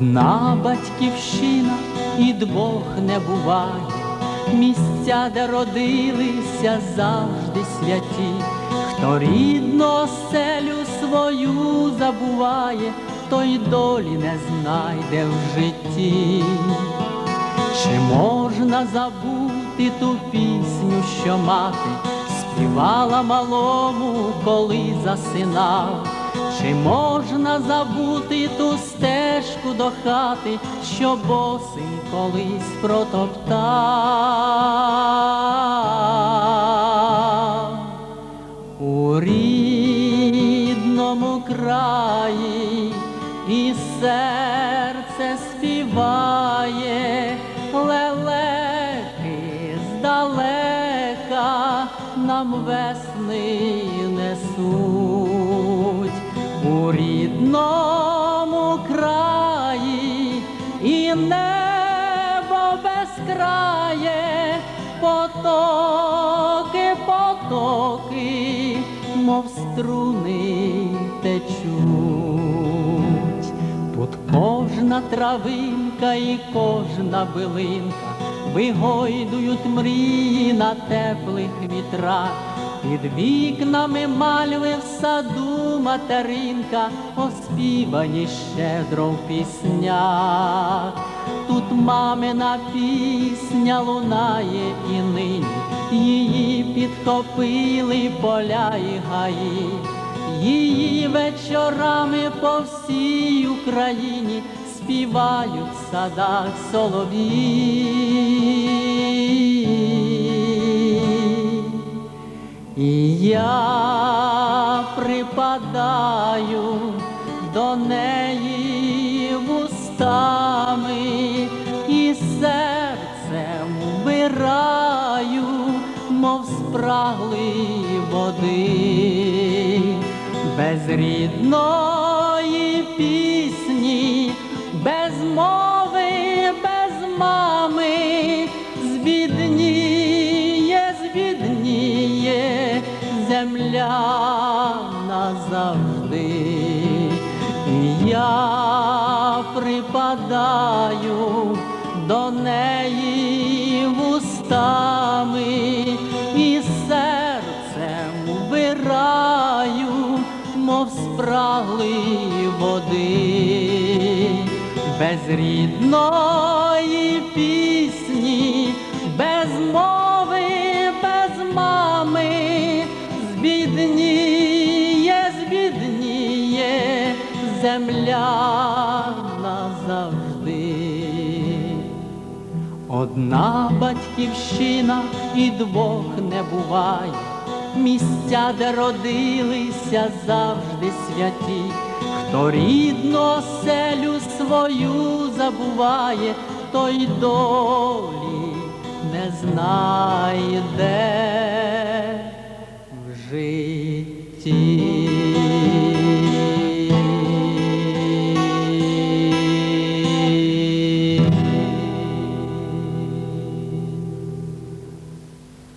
Одна батьківщина і двох не буває, місця, де родилися завжди святі, хто рідну оселю свою забуває, той долі не знайде в житті. Чи можна забути ту пісню, що мати співала малому, коли засинав? Чи можна забути ту стежку до хати, що босим колись протоптав? У рідному краї і серце співає лелеки здалека нам весни несуть рідному краї і небо безкрає, потоки, потоки, мов струни течуть. Тут кожна травинка і кожна билинка вигойдують мрії на теплих вітрах. Під вікнами мальви в саду материнка, оспівані щедро в піснях. Тут мамина пісня лунає і нині, її підхопили поля і гаї, її вечорами по всій Україні співають в садах солов'ї. І я припадаю до неї вустами і серцем вбираю, мов спраглий води, без рідної пісні, земля назавжди. Я припадаю до неї вустами і серцем вбираю, мов спраглий води, без рідної пісні, без мови, земля назавжди. Одна батьківщина і двох не буває, місця, де родилися завжди святі, хто рідну оселю свою забуває, той долі не знайде.